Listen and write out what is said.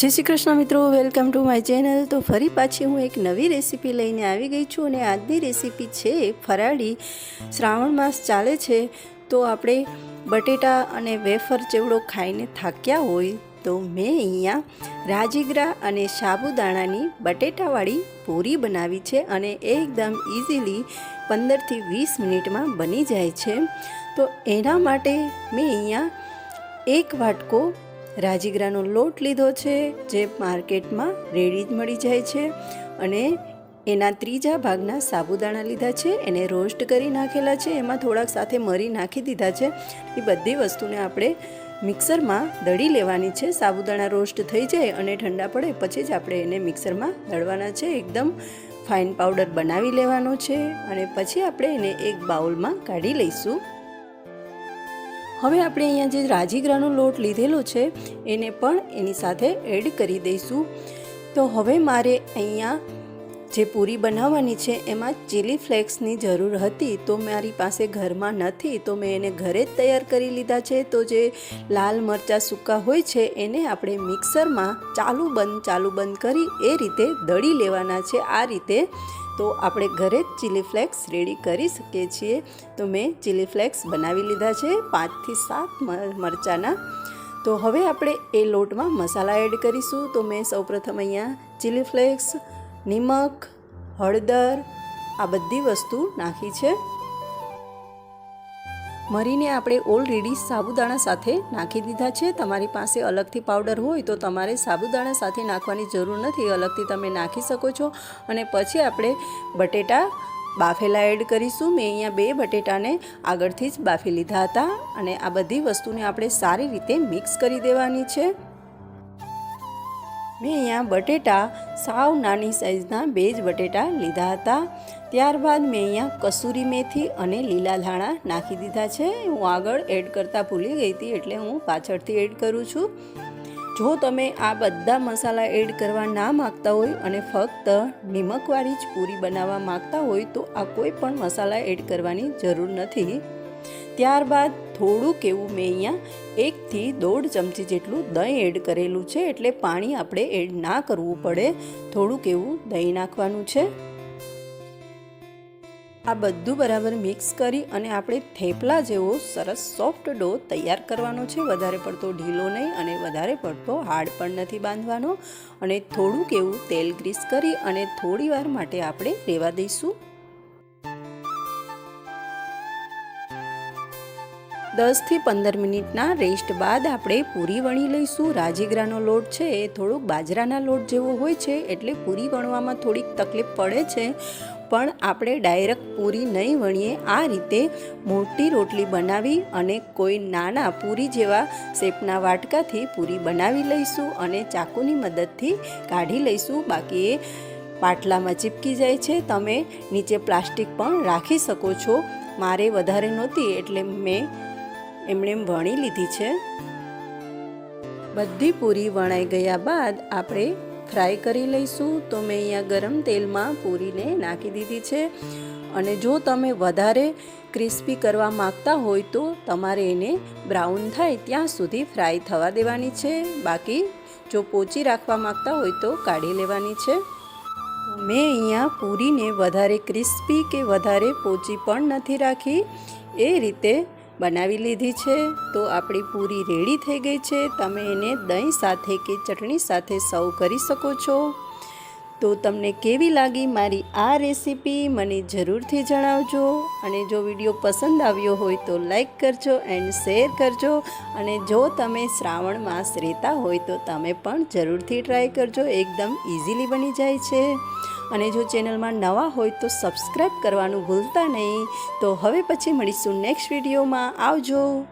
જય શ્રી કૃષ્ણ મિત્રો welcome to my channel તો ફરી પાછી હું એક નવી રેસીપી લઈને આવી ગઈ છું અને આજની રેસીપી છે ફરાળી. શ્રાવણ માસ ચાલે છે, તો આપણે બટેટા અને વેફર ચેવડો ખાઈને થાક્યા હોય તો મેં અહીંયા રાજીગરા અને સાબુદાણાની બટેટાવાળી પૂરી બનાવી છે અને એકદમ ઇઝીલી પંદરથી વીસ મિનિટમાં બની જાય છે. તો એના માટે મેં અહીંયા એક વાટકો રાજગરાનો લોટ લીધો છે, જે માર્કેટમાં રેડી જ મળી જાય છે અને એના ત્રીજા ભાગના સાબુદાણા લીધા છે, એને રોસ્ટ કરી નાખેલા છે, એમાં થોડાક સાથે મરી નાખી દીધા છે. એ બધી વસ્તુને આપણે મિક્સરમાં દળી લેવાની છે, સાબુદાણા રોસ્ટ થઈ જાય અને ઠંડા પડે પછી જ આપણે એને મિક્સરમાં દળવાના છે. એકદમ ફાઇન પાવડર બનાવી લેવાનો છે અને પછી આપણે એને એક બાઉલમાં કાઢી લઈશું. હવે આપણે અહીંયા જે રાજીગરાનો લોટ લીધેલો છે, એને પણ એની સાથે એડ કરી દઈશું. તો હવે મારે અહીંયા જે પૂરી બનાવવાની છે, એમાં ચીલી ફ્લેક્સની જરૂર હતી. તો મારી પાસે ઘરમાં નથી, તો મેં એને ઘરે જ તૈયાર કરી લીધા છે. તો જે લાલ મરચાં સૂકા હોય છે, એને આપણે મિક્સરમાં ચાલુ બંધ ચાલુ બંધ કરી એ રીતે દળી લેવાના છે. આ રીતે તો આપણે ઘરે જ ચીલી ફ્લેક્સ રેડી કરી શકીએ છીએ. તો મેં ચીલી ફ્લેક્સ બનાવી લીધા છે પાંચથી સાત મરચાંના. તો હવે આપણે એ લોટમાં મસાલા એડ કરીશું. તો મેં સૌપ્રથમ અહીંયા ચીલી ફ્લેક્સ નિમક, હળદર, આ બધી વસ્તુ નાખી છે. મરીને આપણે ઓલરેડી સાબુદાણા સાથે નાખી દીધા છે. તમારી પાસે અલગથી પાવડર હોય તો તમારે સાબુદાણા સાથે નાખવાની જરૂર નથી. અલગથી તમે નાખી શકો છો. અને પછી આપણે બટેટા બાફેલા એડ કરીશું. મેં અહીંયા બે બટેટાને આગળથી જ બાફી લીધા હતા. અને આ બધી વસ્તુને આપણે સારી રીતે મિક્સ કરી દેવાની છે. મેં અહીંયા બટેટા સાવ નાની સાઈઝના બે જ બટેટા લીધા હતા. ત્યારબાદ મેં અહીંયા કસૂરી મેથી અને લીલા ધાણા નાખી દીધા છે. હું આગળ એડ કરતાં ભૂલી ગઈ હતી એટલે હું પાછળથી એડ કરું છું. જો તમે આ બધા મસાલા એડ કરવા ના માગતા હોય અને ફક્ત નિમકવાળી જ પૂરી બનાવવા માગતા હોય તો આ કોઈ પણ મસાલા એડ કરવાની જરૂર નથી. ત્યારબાદ થોડુંક એવું મેં અહીંયા એકથી દોઢ ચમચી જેટલું દહીં એડ કરેલું છે, એટલે પાણી આપણે એડ ના કરવું પડે. થોડુંક એવું દહીં નાખવાનું છે. આ બધું બરાબર મિક્સ કરી અને આપણે થેપલા જેવો સરસ સોફ્ટ ડો તૈયાર કરવાનો છે. વધારે પડતો ઢીલો નહીં અને વધારે પડતો હાર્ડ પણ નથી બાંધવાનો. અને થોડુંક એવું તેલ ગ્રીસ કરી અને થોડી વાર માટે આપણે રહેવા દઈશું. દસથી પંદર મિનિટના રેસ્ટ બાદ આપણે પૂરી વણી લઈશું. રાજીગરાનો લોટ છે એ થોડુંક બાજરાના લોટ જેવો હોય છે, એટલે પૂરી વણવામાં થોડીક તકલીફ પડે છે. પણ આપણે ડાયરેક્ટ પૂરી નહીં વણીએ. આ રીતે મોટી રોટલી બનાવી અને કોઈ નાના પૂરી જેવા શેપના વાટકાથી પૂરી બનાવી લઈશું અને ચાકુની મદદથી કાઢી લઈશું. બાકી એ પાટલામાં ચીપકી જાય છે. તમે નીચે પ્લાસ્ટિક પણ રાખી શકો છો. મારે વધારે નહોતી, એટલે મેં એમણે વણી લીધી છે. બધી પૂરી વણાઈ ગયા બાદ આપણે ફ્રાય કરી લઈશું. તો મેં અહીંયા ગરમ તેલમાં પૂરીને નાખી દીધી છે. અને જો તમે વધારે ક્રિસ્પી કરવા માગતા હોય તો તમારે એને બ્રાઉન થાય ત્યાં સુધી ફ્રાય થવા દેવાની છે. બાકી જો પોચી રાખવા માગતા હોય તો કાઢી લેવાની છે. મેં અહીંયા પૂરીને વધારે ક્રિસ્પી કે વધારે પોચી પણ નથી રાખી. એ રીતે બનાવી લીધી છે, તો આપણી પૂરી રેડી થઈ ગઈ છે. તમે એને દહીં સાથે કે ચટણી સાથે સર્વ કરી શકો છો. તો તમને કેવી લાગી મારી આ રેસીપી મને જરૂરથી જણાવજો. અને જો વીડિયો પસંદ આવ્યો હોય તો લાઈક કરજો એન્ડ શેર કરજો. અને જો તમે શ્રાવણ માસ રહેતા હોય તો તમે પણ જરૂરથી ટ્રાય કરજો. એકદમ ઇઝીલી બની જાય છે. અને જો ચેનલમાં નવા હોય તો સબસ્ક્રાઈબ કરવાનું ભૂલતા નહીં. તો હવે પછી મળીશું નેક્સ્ટ વિડીયોમાં. આવજો.